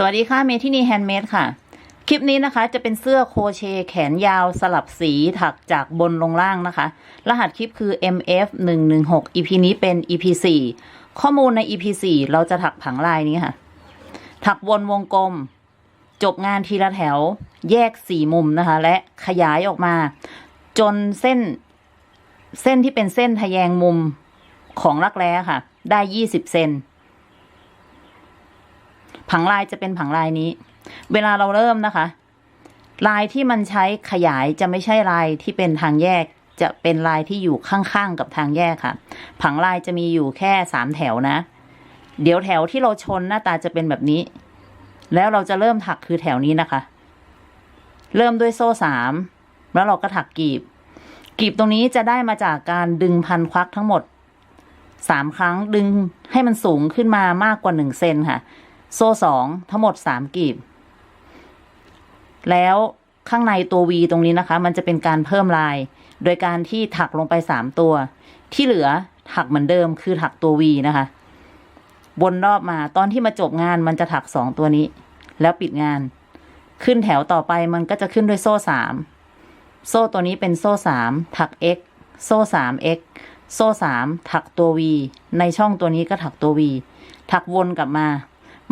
สวัสดีค่ะเมทินีแฮนด์เมดค่ะ คลิปนี้นะคะจะเป็นเสื้อโคเชแขนยาวสลับสีถักจากบนลงล่างนะคะ รหัสคลิปคือ MF 1 1 6 EP นี้เป็น EP 4ข้อมูลใน EP 4เราจะถักผังลายนี้ค่ะ ถักวนวงกลม จบงานทีละแถว แยกสี่มุมนะคะ และขยายออกมา จนเส้น เส้นที่เป็นเส้นทะแยงมุมของรักแร้ค่ะ ได้ยี่สิบเซน ผังลายจะเป็นผังลายนี้ เวลาเราเริ่มนะคะ ลายที่มันใช้ขยายจะไม่ใช่ลายที่เป็นทางแยกจะเป็นลายที่อยู่ข้างๆกับทางแยกค่ะ ผังลายจะมีอยู่แค่สามแถวนะ เดี๋ยวแถวที่เราชนหน้าตาจะเป็นแบบนี้ แล้วเราจะเริ่มถักคือแถวนี้นะคะ เริ่มด้วยโซ่สามแล้วเราก็ถักกีบ กีบตรงนี้จะได้มาจากการดึงพันควักทั้งหมดสามครั้งดึงให้มันสูงขึ้นมามากกว่าหนึ่งเซนค่ะ โซ่สองทั้งหมดสามกีบ แล้วข้างในตัว V ตรงนี้นะคะ มันจะเป็นการเพิ่มลาย โดยการที่ถักลงไปสามตัว ที่เหลือถักเหมือนเดิมคือถักตัว V นะคะ วนรอบมาตอนที่มาจบงานมันจะถักสองตัวนี้ แล้วปิดงาน ขึ้นแถวต่อไปมันก็จะขึ้นด้วยโซ่สามโซ่ตัวนี้เป็นโซ่สามถัก x โซ่สาม x โซ่สามถักตัว v ในช่องตัวนี้ก็ถักตัว v ถักวนกลับมา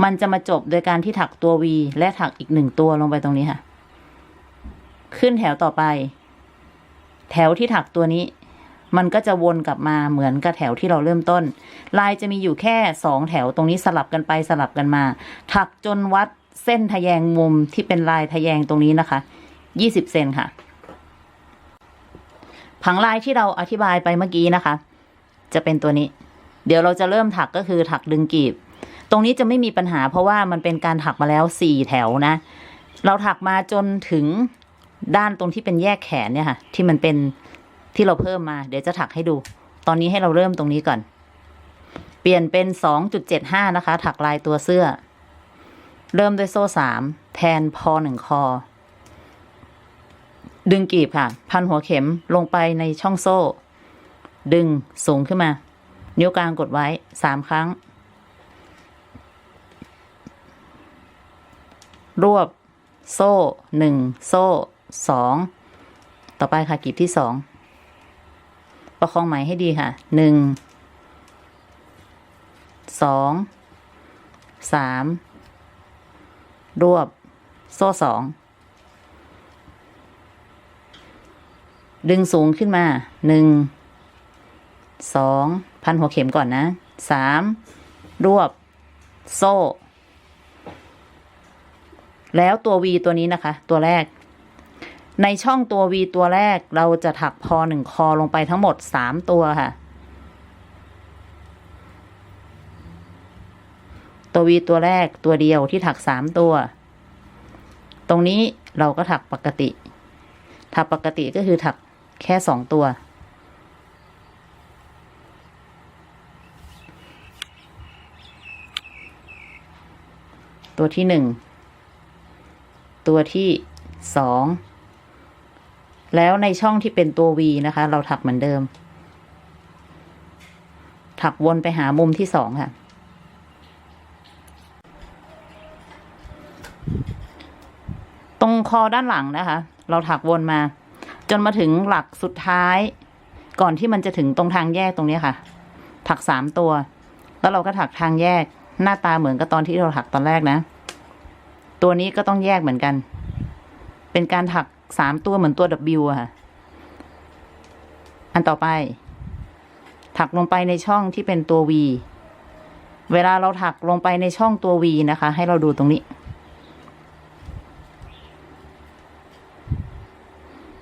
มันจะมาจบโดยการที่ถักตัว v และถักอีกหนึ่งตัวลงไปตรงนี้ค่ะ ขึ้นแถวต่อไป แถวที่ถักตัวนี้ มันก็จะวนกลับมาเหมือนกับแถวที่เราเริ่มต้น ลายจะมีอยู่แค่สองแถวตรงนี้สลับกันไปสลับกันมา ถักจนวัดเส้นทะแยงมุมที่เป็นลายทะแยงตรงนี้นะคะยี่สิบเซนค่ะ ผังลายที่เราอธิบายไปเมื่อกี้นะคะ จะเป็นตัวนี้ เดี๋ยวเราจะเริ่มถักก็คือถักดึงกีบ ตรงนี้จะไม่มีปัญหาเพราะว่ามันเป็นการถักมาแล้วสี่แถวนะ เราถักมาจนถึงด้านตรงที่เป็นแยกแขนเนี่ยค่ะ ที่มันเป็นที่เราเพิ่มมา เดี๋ยวจะถักให้ดู ตอนนี้ให้เราเริ่มตรงนี้ก่อน เปลี่ยนเป็นสองจุดเจ็ดห้านะคะ ถักลายตัวเสื้อ เริ่มด้วยโซ่สามแทนพอหนึ่งคอ ดึงกีบค่ะ พันหัวเข็มลงไปในช่องโซ่ ดึงสูงขึ้นมา นิ้วกลางกดไว้สามครั้ง รวบ โซ่หนึ่งโซ่สองต่อไปค่ะกลีบที่สองประคองไหมให้ดีค่ะหนึ่งสองสามรวบ โซ่สองดึงสูงขึ้นมาหนึ่งสองพันหัวเข็มก่อนนะสามรวบ โซ่ แล้วตัว V ตัวนี้นะคะ ตัวแรก ในช่องตัว V ตัวแรกเราจะถักพอหนึ่งคอลงไปทั้งหมดสามตัวค่ะ ตัว V ตัวแรกตัวเดียวที่ถักสามตัว ตรงนี้เราก็ถักปกติ ถักปกติก็คือถักแค่สองตัวตัวที่หนึ่ง ตัวที่สองแล้วในช่องที่เป็นตัว V นะคะ เราถักเหมือนเดิม ถักวนไปหามุมที่สองค่ะ ตรงคอด้านหลังนะคะ เราถักวนมา จนมาถึงหลักสุดท้าย ก่อนที่มันจะถึงตรงทางแยกตรงนี้ค่ะ ถักสามตัว แล้วเราก็ถักทางแยกหน้าตาเหมือนกับตอนที่เราถักตอนแรกนะ ตัวนี้ก็ต้องแยกเหมือนกัน เป็นการถักสามตัวเหมือนตัว W อะค่ะ อันต่อไป ถักลงไปในช่องที่เป็นตัว V เวลาเราถักลงไปในช่องตัว V นะคะ ให้เราดูตรงนี้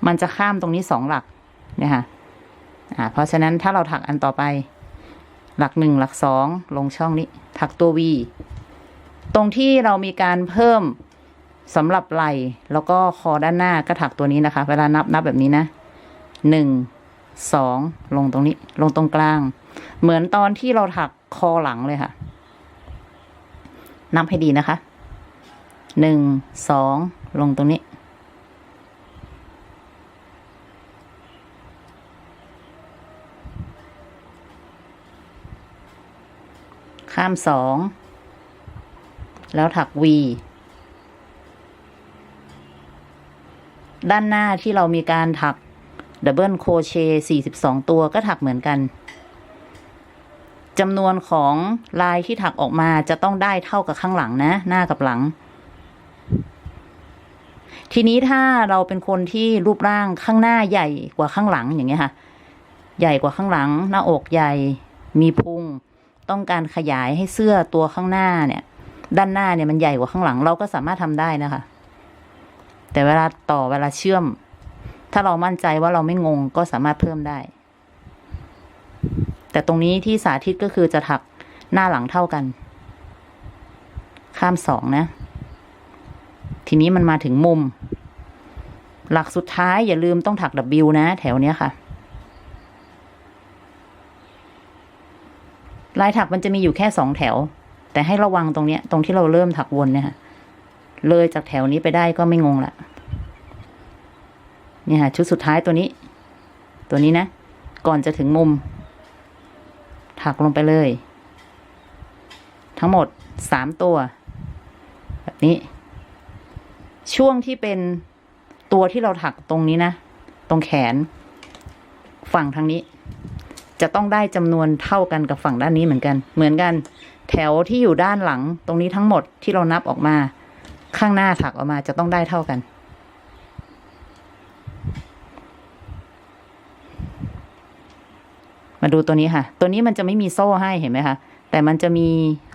มันจะข้ามตรงนี้สองหลักเนี่ยค่ะอ่าเพราะฉะนั้นถ้าเราถักอันต่อไป หลักหนึ่งหลักสองลงช่องนี้ ถักตัว V ตรงที่เรามีการเพิ่มสำหรับไหล่แล้วก็คอด้านหน้าก็ถักตัวนี้นะคะ เวลานับนับแบบนี้นะหนึ่งสองลงตรงนี้ ลงตรงกลาง เหมือนตอนที่เราถักคอหลังเลยค่ะ นับให้ดีนะคะหนึ่งสองลงตรงนี้ ข้ามสอง แล้วถัก V ด้านหน้าที่เรามีการถักดับเบิลโคเชต์42 ตัวก็ถักเหมือนกันจำนวนของลายที่ถักออกมาจะต้องได้เท่ากับข้างหลังนะ หน้ากับหลัง ทีนี้ถ้าเราเป็นคนที่รูปร่างข้างหน้าใหญ่กว่าข้างหลังอย่างเงี้ยค่ะ ใหญ่กว่าข้างหลัง หน้าอกใหญ่ มีพุง ต้องการขยายให้เสื้อตัวข้างหน้าเนี่ย ด้านหน้าเนี่ยมันใหญ่กว่าข้างหลัง เราก็สามารถทำได้นะคะ แต่เวลาต่อเวลาเชื่อม ถ้าเรามั่นใจว่าเราไม่งงก็สามารถเพิ่มได้ แต่ตรงนี้ที่สาธิตก็คือจะถักหน้าหลังเท่ากัน ข้ามสองนะ ทีนี้มันมาถึงมุม หลักสุดท้ายอย่าลืมต้องถัก W นะ แถวเนี้ยค่ะลายถักมันจะมีอยู่แค่สองแถว แต่ให้ระวังตรงเนี้ย ตรงที่เราเริ่มถักวนเนี่ยค่ะเลยจากแถวนี้ไปได้ก็ไม่งงละเนี่ยค่ะชุดสุดท้ายตัวนี้ ตัวนี้นะ ก่อนจะถึงมุม ถักลงไปเลย ทั้งหมดสามตัว แบบนี้ ช่วงที่เป็นตัวที่เราถักตรงนี้นะ ตรงแขน ฝั่งทางนี้ จะต้องได้จำนวนเท่ากันกับฝั่งด้านนี้เหมือนกัน เหมือนกัน แถวที่อยู่ด้านหลังตรงนี้ทั้งหมดที่เรานับออกมา ข้างหน้าถักออกมาจะต้องได้เท่ากัน มาดูตัวนี้ค่ะ ตัวนี้มันจะไม่มีโซ่ให้เห็นไหมคะแต่มันจะมี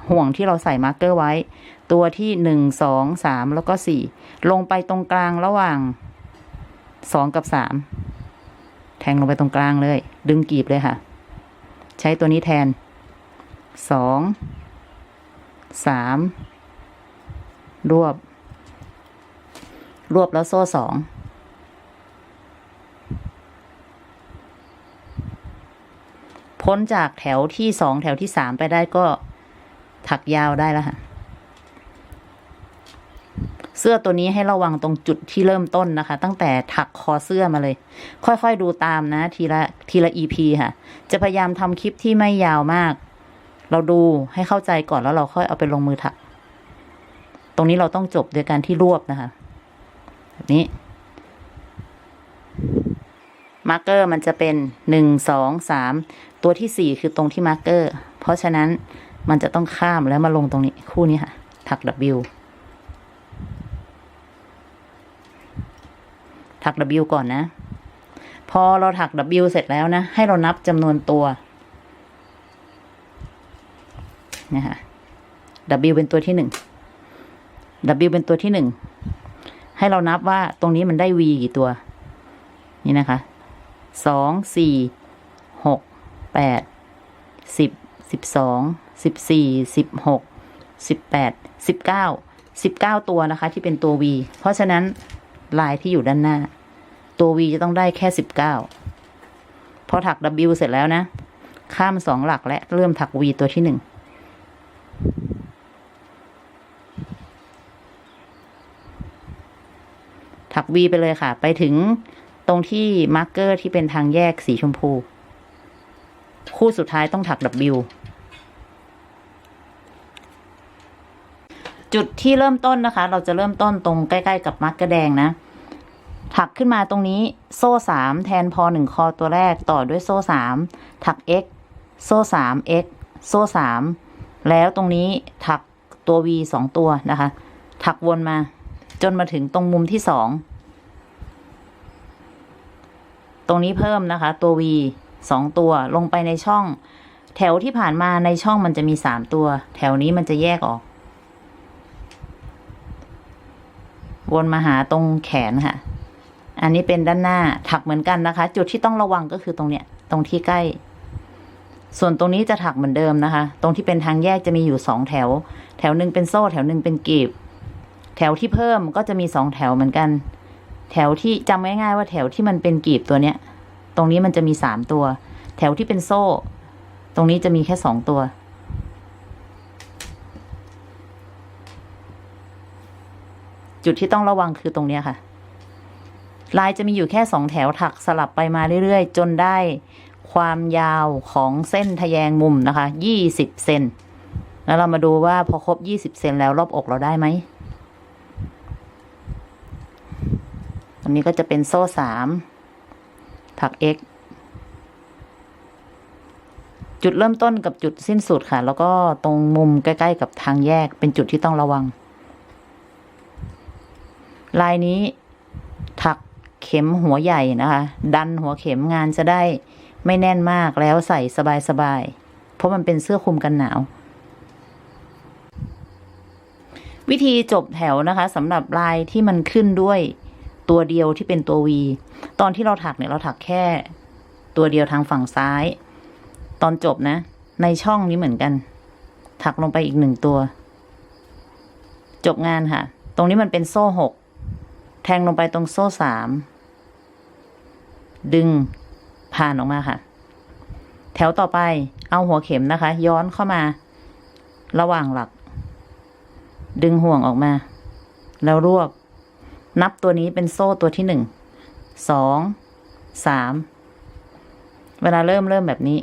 ห่วงที่เราใส่มาร์กเกอร์ไว้ ตัวที่หนึ่งสองสามแล้วก็สี่ลงไปตรงกลางระหว่างสองกับสามแทงลงไปตรงกลางเลย ดึงกีบเลยค่ะ ใช้ตัวนี้แทนสองสามรวบ รวบแล้วโซ่สองพ้นจากแถวที่สองแถวที่สามไปได้ก็ถักยาวได้แล้วค่ะ เสื้อตัวนี้ให้ระวังตรงจุดที่เริ่มต้นนะคะ ตั้งแต่ถักคอเสื้อมาเลย ค่อยๆดูตามนะ ทีละทีละ EP ค่ะ จะพยายามทำคลิปที่ไม่ยาวมาก เราดูให้เข้าใจก่อนแล้วเราค่อยเอาไปลงมือถัก ตรงนี้เราต้องจบโดยการที่รวบนะคะ แบบนี้ มาร์กเกอร์มันจะเป็นหนึ่งสองสามตัวที่สี่คือตรงที่มาร์กเกอร์ เพราะฉะนั้นมันจะต้องข้ามแล้วมาลงตรงนี้คู่นี้ค่ะ ถัก W ถัก W ก่อนนะ พอเราถัก W เสร็จแล้วนะ ให้เรานับจำนวนตัวนะฮะ W เป็นตัวที่หนึ่ง W เป็นตัวที่หนึ่ง ให้เรานับว่าตรงนี้มันได้ V กี่ตัว นี่นะคะ สอง สี่ หก แปด สิบ สิบสอง สิบสี่ สิบหก สิบแปด สิบเก้า สิบเก้าตัวนะคะที่เป็นตัว V เพราะฉะนั้น ลายที่อยู่ด้านหน้า ตัว V จะต้องได้แค่สิบเก้าพอถัก W เสร็จแล้วนะ ข้ามสองหลักและเริ่มถัก V ตัวที่หนึ่งถัก V ไปเลยค่ะ ไปถึงตรงที่มาร์กเกอร์ที่เป็นทางแยกสีชมพู คู่สุดท้ายต้องถัก W จุดที่เริ่มต้นนะคะ เราจะเริ่มต้นตรงใกล้ ๆ กับมาร์กกร์แดงนะ ถักขึ้นมาตรงนี้โซ่สามแทนพอหนึ่งคอตัวแรกต่อด้วยโซ่สามถัก x โซ่สาม x โซ่สามแล้วตรงนี้ถักตัว v สองตัวนะคะ ถักวนมาจนมาถึงตรงมุมที่สองตรงนี้เพิ่มนะคะ ตัว V สองตัวลงไปในช่อง แถวที่ผ่านมาในช่องมันจะมีสามตัว แถวนี้มันจะแยกออก วนมาหาตรงแขนค่ะ อันนี้เป็นด้านหน้าถักเหมือนกันนะคะ จุดที่ต้องระวังก็คือตรงเนี้ย ตรงที่ใกล้ ส่วนตรงนี้จะถักเหมือนเดิมนะคะ ตรงที่เป็นทางแยกจะมีอยู่สองแถว แถวหนึ่งเป็นโซ่ แถวหนึ่งเป็นกีบ แถวที่เพิ่มก็จะมีสองแถวเหมือนกัน แถวที่จำง่ายๆว่าแถวที่มันเป็นกีบตัวเนี้ย ตรงนี้มันจะมีสามตัว แถวที่เป็นโซ่ ตรงนี้จะมีแค่สองตัว จุดที่ต้องระวังคือตรงเนี้ยค่ะ ลายจะมีอยู่แค่สองแถวถักสลับไปมาเรื่อยๆ จนได้ความยาวของเส้นทะแยงมุมนะคะยี่สิบเซนแล้วเรามาดูว่าพอครบยี่สิบเซนแล้วรอบอกเราได้ไหมตรงนี้ก็จะเป็นโซ่สามถัก x จุดเริ่มต้นกับจุดสิ้นสุดค่ะ แล้วก็ตรงมุมใกล้ ๆ กับทางแยกเป็นจุดที่ต้องระวัง ลายนี้ถักเข็มหัวใหญ่นะคะ ดันหัวเข็มงานจะได้ไม่แน่นมากแล้วใส่สบายๆ เพราะมันเป็นเสื้อคลุมกันหนาว วิธีจบแถวนะคะสำหรับลายที่มันขึ้นด้วยตัวเดียวที่เป็นตัว V ตอนที่เราถักเนี่ยเราถักแค่ ตัวเดียวทางฝั่งซ้าย ตอนจบนะ ในช่องนี้เหมือนกัน ถักลงไปอีกหนึ่งตัว จบงานค่ะ ตรงนี้มันเป็นโซ่หก ทงลงไปตรงโซ่สาม ดึงผ่านออกมาค่ะ แถวต่อไปเอาหัวเข็มนะคะ ย้อนเข้ามา ระหว่างหลัก ดึงห่วงออกมา แล้วรวบ นับตัวนี้เป็นโซ่ตัวที่หนึ่ง สอง สาม เวลาเริ่มเริ่มแบบนี้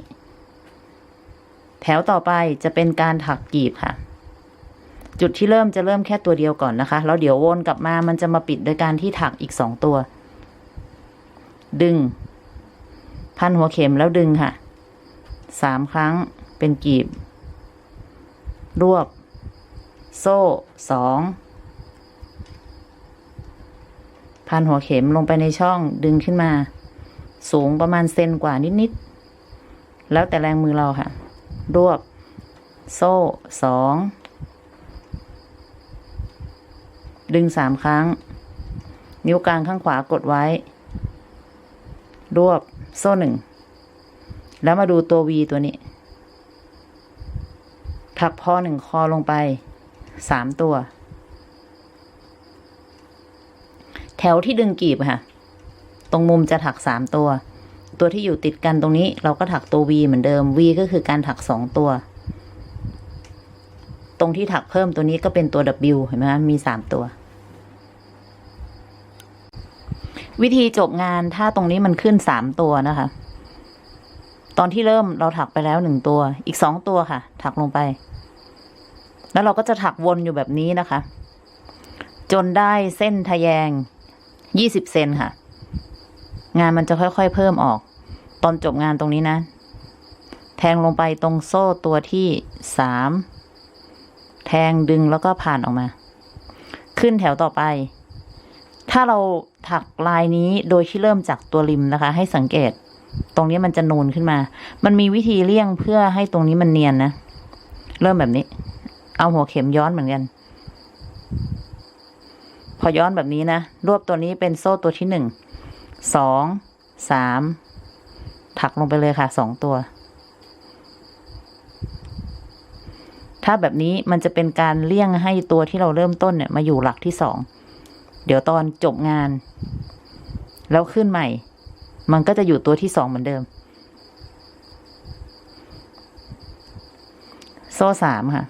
แถวต่อไปจะเป็นการถักกีบค่ะ จุดที่เริ่มจะเริ่มแค่ตัวเดียวก่อนนะคะ แล้วเดี๋ยววนกลับมามันจะมาปิดโดยการที่ถักอีกสองตัว ดึง พันหัวเข็มแล้วดึงค่ะสามครั้งเป็นกีบ รวบ โซ่สองพันหัวเข็มลงไปในช่องดึงขึ้นมา สูงประมาณเซนกว่านิด ๆ แล้วแต่แรงมือเราค่ะ รวบ โซ่สอง ดึงสามครั้ง นิ้วกลางข้างขวากดไว้ รวบโซ่หนึ่ง แล้วมาดูตัว V ตัวนี้ ถักพอหนึ่งคอลงไปสามตัว แถวที่ดึงกีบค่ะ ตรงมุมจะถักสามตัว ตัวที่อยู่ติดกันตรงนี้เราก็ถักตัว V เหมือนเดิม V ก็คือการถักสองตัว ตรงที่ถักเพิ่มตัวนี้ก็เป็นตัว W เห็นไหมคะมีสามตัว วิธีจบงานถ้าตรงนี้มันขึ้นสามตัวนะคะ ตอนที่เริ่มเราถักไปแล้วหนึ่งตัว อีกสองตัวค่ะ ถักลงไป แล้วเราก็จะถักวนอยู่แบบนี้นะคะ จนได้เส้นทะแยงยี่สิบเซนค่ะ งานมันจะค่อยๆเพิ่มออก ตอนจบงานตรงนี้นะ แทงลงไปตรงโซ่ตัวที่สาม แทงดึงแล้วก็ผ่านออกมา ขึ้นแถวต่อไป ถ้าเราถักลายนี้โดยที่เริ่มจากตัวริมนะคะ ให้สังเกต ตรงนี้มันจะนูนขึ้นมา มันมีวิธีเลี่ยงเพื่อให้ตรงนี้มันเนียนนะ เริ่มแบบนี้ เอาหัวเข็มย้อนเหมือนกัน พอย้อนแบบนี้นะ รวบตัวนี้เป็นโซ่ตัวที่หนึ่ง สอง สาม ถักลงไปเลยค่ะสองตัว ถ้าแบบนี้มันจะเป็นการเลี่ยงให้ตัวที่เราเริ่มต้นเนี่ยมาอยู่หลักที่สอง เดี๋ยวตอนจบงาน แล้วขึ้นใหม่ มันก็จะอยู่ตัวที่สองเหมือนเดิม โซ่สามค่ะ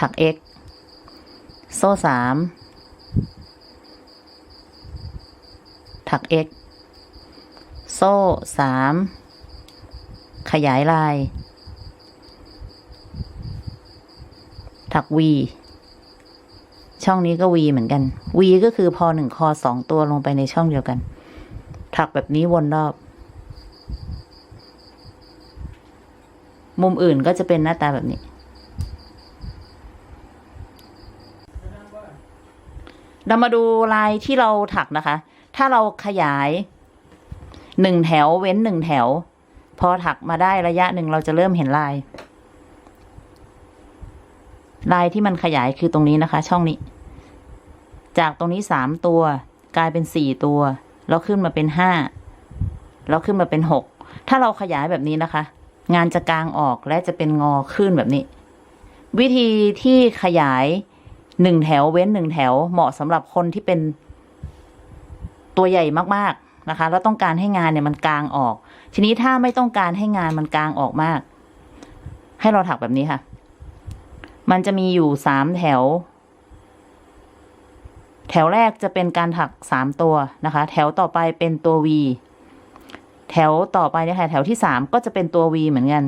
ถัก x โซ่สามถัก x โซ่สามขยายลาย ถัก v ช่องนี้ก็ v เหมือนกัน v ก็คือพอหนึ่งคอสองตัวลงไปในช่องเดียวกันถักแบบนี้วนรอบ มุมอื่นก็จะเป็นหน้าตาแบบนี้ เรามาดูลายที่เราถักนะคะ ถ้าเราขยายหนึ่งแถวเว้นหนึ่งแถว พอถักมาได้ระยะหนึ่งเราจะเริ่มเห็นลาย ลายที่มันขยายคือตรงนี้นะคะ ช่องนี้ จากตรงนี้สามตัว กลายเป็นสี่ตัว แล้วขึ้นมาเป็นห้าแล้วขึ้นมาเป็นหกถ้าเราขยายแบบนี้นะคะ งานจะกลางออกและจะเป็นงอขึ้นแบบนี้ วิธีที่ขยายหนึ่งแถวเว้นหนึ่งแถวเหมาะสำหรับคนที่เป็นตัวใหญ่มากๆนะคะ แล้วต้องการให้งานเนี่ยมันกลางออก ทีนี้ถ้าไม่ต้องการให้งานมันกลางออกมาก ให้เราถักแบบนี้ค่ะ มันจะมีอยู่สามแถว แถวแรกจะเป็นการถักสามตัวนะคะ แถวต่อไปเป็นตัว V แถวต่อไปเนี่ยค่ะแถวที่สามก็จะเป็นตัว V เหมือนกัน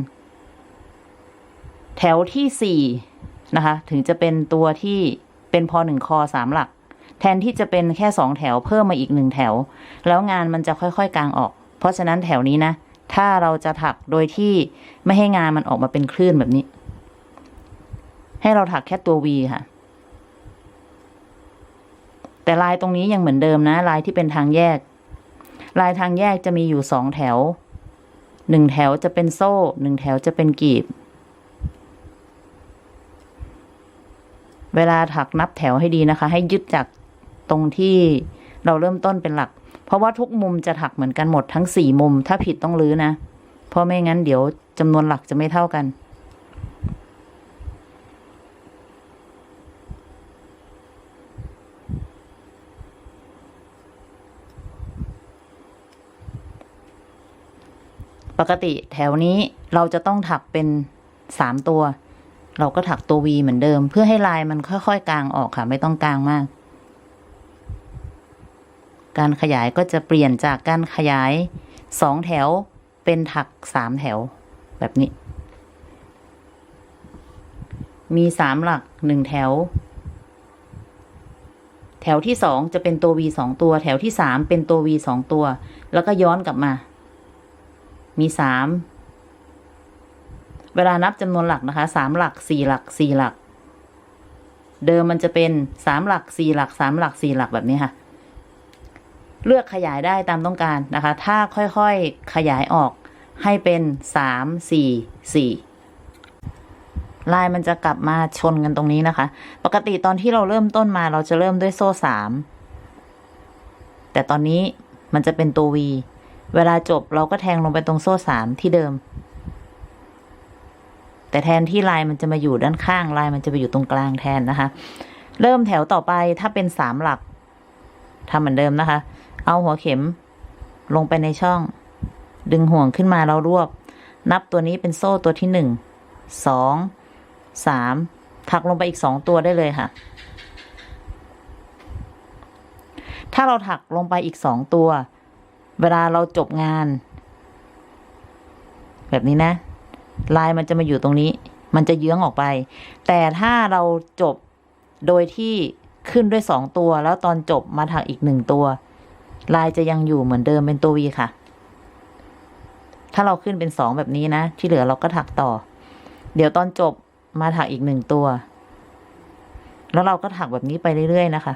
แถวที่สี่นะคะ ถึงจะเป็นตัวที่เป็นพอหนึ่งคอสามหลัก แทนที่จะเป็นแค่สองแถวเพิ่มมาอีกหนึ่งแถว แล้วงานมันจะค่อยๆกลางออก เพราะฉะนั้นแถวนี้นะ ถ้าเราจะถักโดยที่ไม่ให้งานมันออกมาเป็นคลื่นแบบนี้ ให้เราถักแค่ตัว V ค่ะ แต่ลายตรงนี้ยังเหมือนเดิมนะ ลายที่เป็นทางแยก ลายทางแยกจะมีอยู่สองแถวหนึ่งแถวจะเป็นโซ่หนึ่งแถวจะเป็นกีบ เวลาถักนับแถวให้ดีนะคะ ให้ยึดจากตรงที่เราเริ่มต้นเป็นหลัก เพราะว่าทุกมุมจะถักเหมือนกันหมดทั้งสี่มุม ถ้าผิดต้องรื้อนะ เพราะไม่งั้นเดี๋ยวจำนวนหลักจะไม่เท่ากัน ปกติแถวนี้เราจะต้องถักเป็นสามตัว เราก็ถักตัว V เหมือนเดิม เพื่อให้ลายมันค่อย ๆ กลางออกค่ะ ไม่ต้องกลางมาก การขยายก็จะเปลี่ยนจากการขยายสองแถวเป็นถักสามแถวแบบนี้ มีสามหลักหนึ่งแถว แถวที่สองจะเป็นตัว V สองตัว แถวที่สามเป็นตัว V สองตัว แล้วก็ย้อนกลับมา มีสามเวลานับจำนวนหลักนะคะสามหลักสี่หลักสี่หลัก เดิมมันจะเป็นสามหลักสี่หลักสามหลักสี่หลักแบบนี้ค่ะ เลือกขยายได้ตามต้องการนะคะ ถ้าค่อยๆขยายออกให้เป็นสามสี่สี่ลายมันจะกลับมาชนกันตรงนี้นะคะ ปกติตอนที่เราเริ่มต้นมาเราจะเริ่มด้วยโซ่สามแต่ตอนนี้มันจะเป็นตัว V เวลาจบเราก็แทงลงไปตรงโซ่สามที่เดิม แต่แทนที่ลายมันจะมาอยู่ด้านข้างลายมันจะไปอยู่ตรงกลางแทนนะคะ เริ่มแถวต่อไปถ้าเป็นสามหลักทำเหมือนเดิมนะคะ เอาหัวเข็มลงไปในช่อง ดึงห่วงขึ้นมาแล้วรวบ นับตัวนี้เป็นโซ่ตัวที่หนึ่งสองสามถักลงไปอีกสองตัวได้เลยค่ะ ถ้าเราถักลงไปอีกสองตัว เวลาเราจบงาน แบบนี้นะลายมันจะมาอยู่ตรงนี้ มันจะเยื้องออกไป แต่ถ้าเราจบโดยที่ขึ้นด้วยสองตัว แล้วตอนจบมาถักอีกหนึ่งตัว ลายจะยังอยู่เหมือนเดิมเป็นตัววีค่ะ ถ้าเราขึ้นเป็นสองแบบนี้นะ ที่เหลือเราก็ถักต่อ เดี๋ยวตอนจบมาถักอีกหนึ่งตัว แล้วเราก็ถักแบบนี้ไปเรื่อยๆนะคะ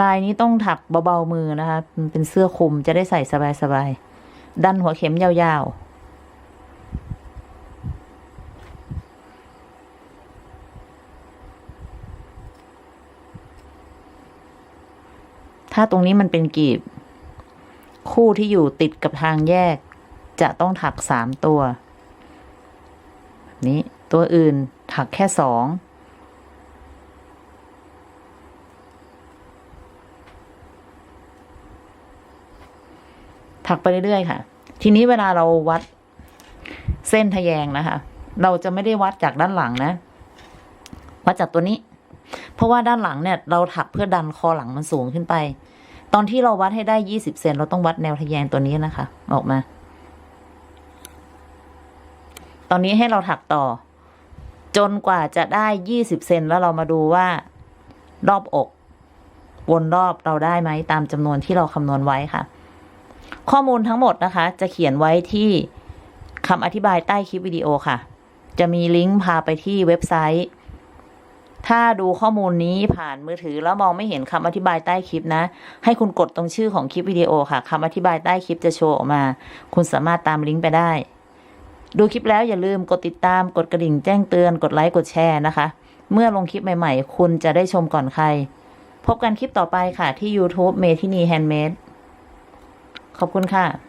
ลายนี้ต้องถักเบาๆมือนะคะเป็นเสื้อคลุมจะได้ใส่สบายๆ ดันหัวเข็มยาวๆถ้าตรงนี้มันเป็นกีบ คู่ที่อยู่ติดกับทางแยก จะต้องถักสามตัว นี้ตัวอื่นถักแค่สอง ถักไปเรื่อยๆค่ะ ทีนี้เวลาเราวัดเส้นทะแยงนะคะ เราจะไม่ได้วัดจากด้านหลังนะ วัดจากตัวนี้ เพราะว่าด้านหลังเนี่ย เราถักเพื่อดันคอหลังมันสูงขึ้นไป ตอนที่เราวัดให้ได้ยี่สิบเซนเราต้องวัดแนวทะแยงตัวนี้นะคะ ออกมา ตอนนี้ให้เราถักต่อ จนกว่าจะได้ยี่สิบเซนแล้วเรามาดูว่า รอบอก วนรอบเราได้ไหมตามจำนวนที่เราคำนวณไว้ค่ะ ข้อมูลทั้งหมดนะคะ จะเขียนไว้ที่คำอธิบายใต้คลิปวิดีโอค่ะ จะมีลิงก์พาไปที่เว็บไซต์ ถ้าดูข้อมูลนี้ผ่านมือถือแล้วมองไม่เห็นคำอธิบายใต้คลิปนะ ให้คุณกดตรงชื่อของคลิปวิดีโอค่ะคำอธิบายใต้คลิปจะโชว์ออกมา คุณสามารถตามลิงก์ไปได้ ดูคลิปแล้วอย่าลืมกดติดตาม กดกระดิ่งแจ้งเตือน กดไลค์ กดแชร์นะคะ เมื่อลงคลิปใหม่ ๆ คุณจะได้ชมก่อนใคร พบกันคลิปต่อไปค่ะที่ YouTube เมทินีแฮนด์เมด ขอบคุณค่ะ